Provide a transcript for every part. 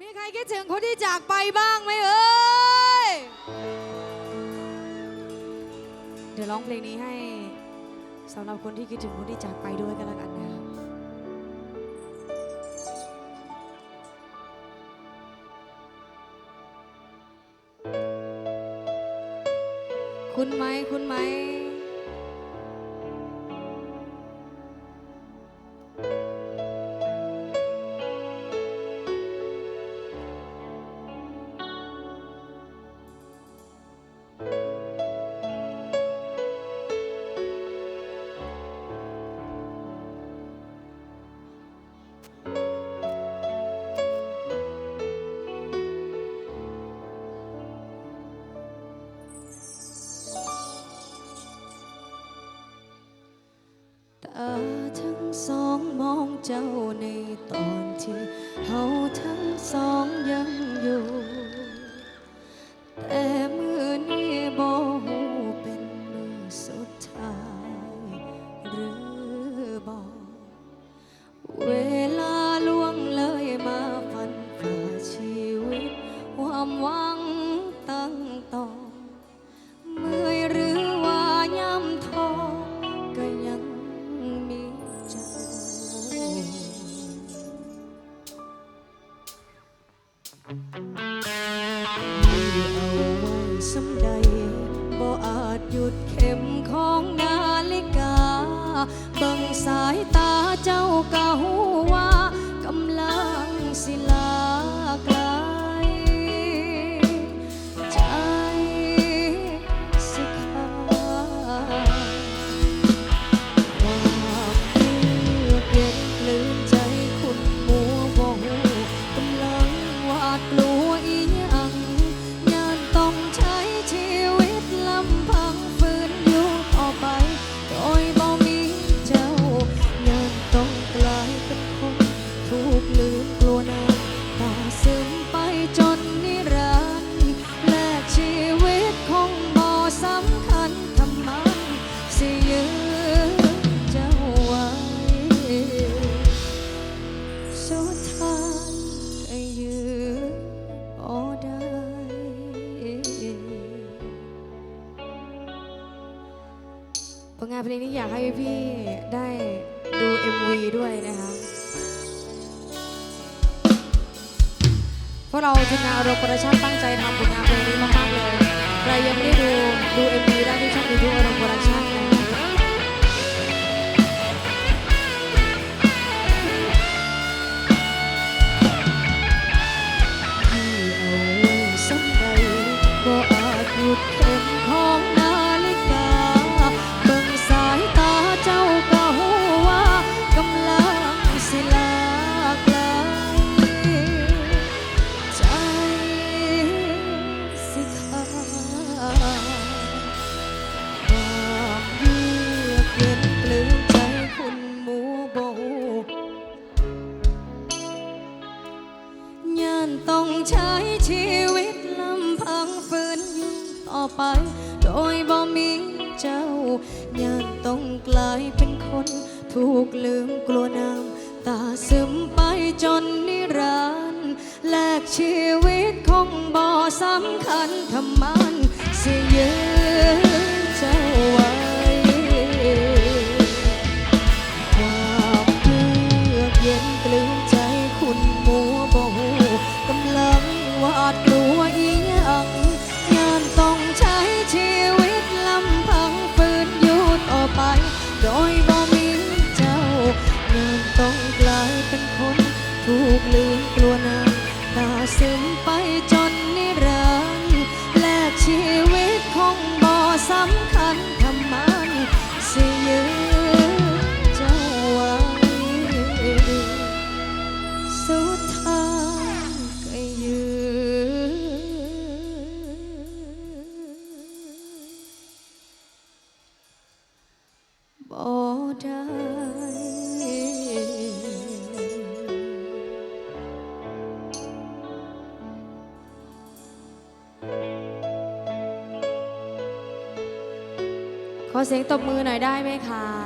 มีใครคิดถึงคนที่จากไปบ้างไหมเอ่ย เดี๋ยวร้องเพลงนี้ให้สำหรับคนที่คิดถึงคนที่จากไปด้วยกันแล้วกันนะครับคุณไหมคุณไหม เพลงนี้อยากให้พี่ได้ดู MV ด้วยนะคะ เพราะเราทีมงานโรโประชั่ตั้งใจทำผลงานเพลงนี้มากๆเลย ใครยังไม่ได้ดูดู MV ได้ โดยบ่มีเจ้าย่างต้องกลายเป็นคน ถูกลืมกลัวน้ำตาซึมไปจนนิรันดร์แลกชีวิตคงบ่สำคัญทำมันเสียเยอะเจ้า เสียงตบมือหน่อยได้ไหมคะ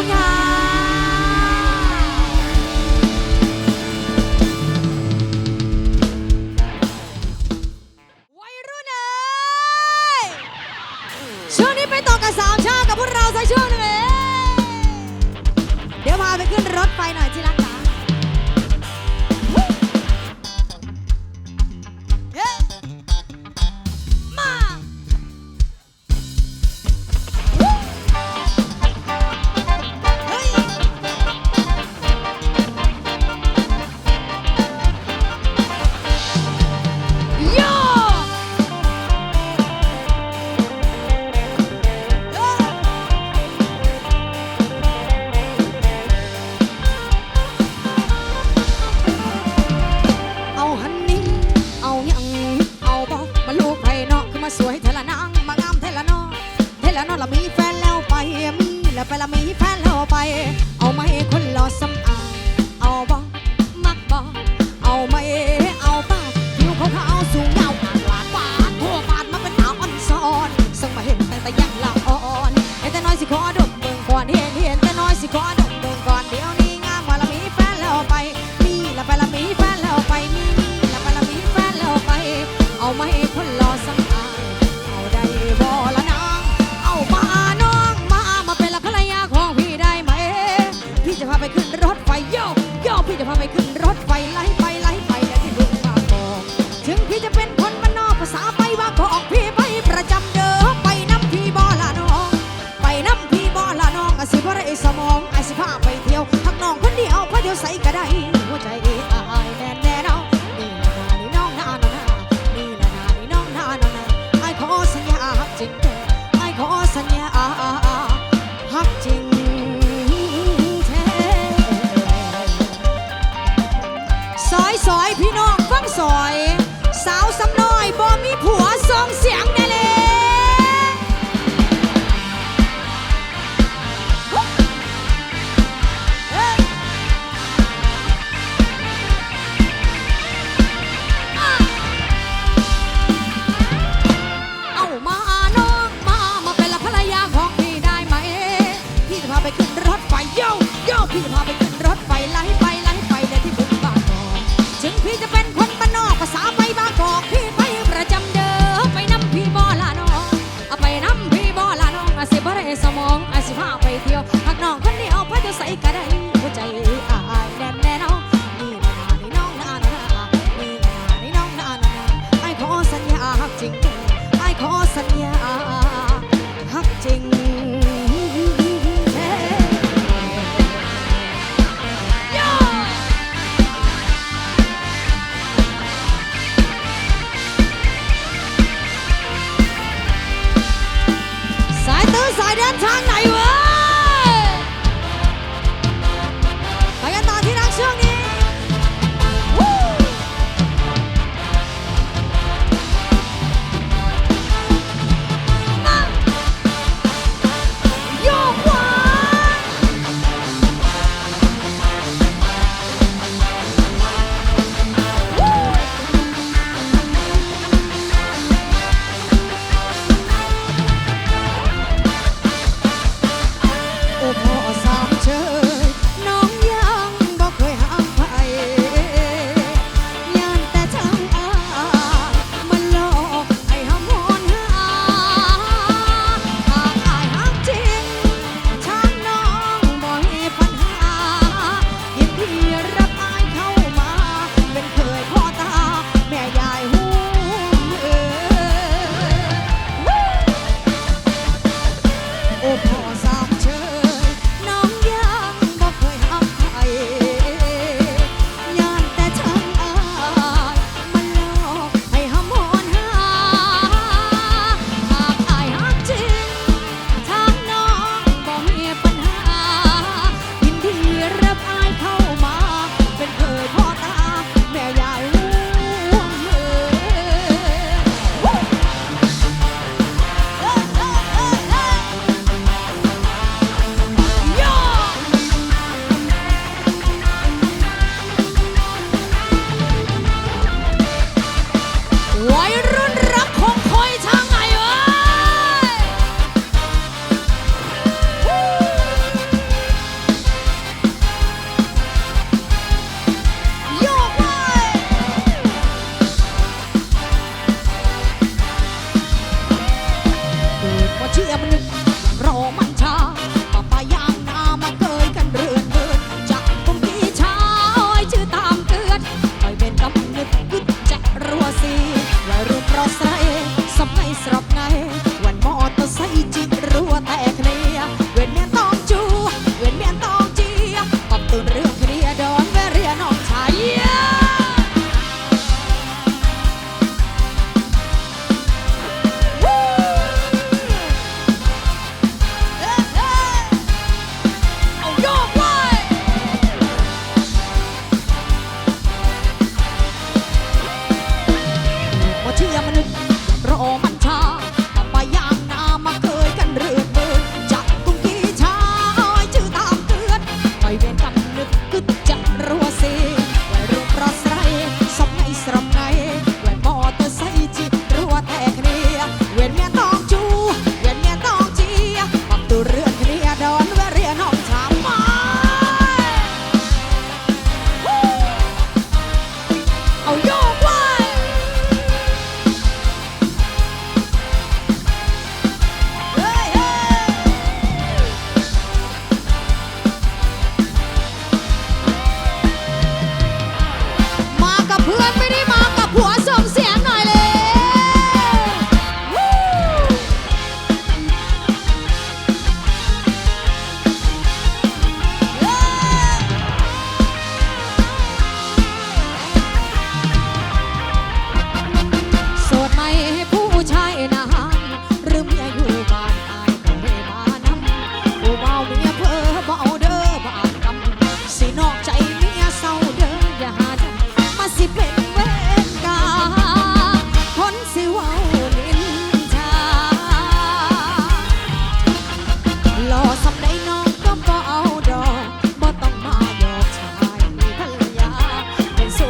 คุณค่ะ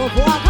我不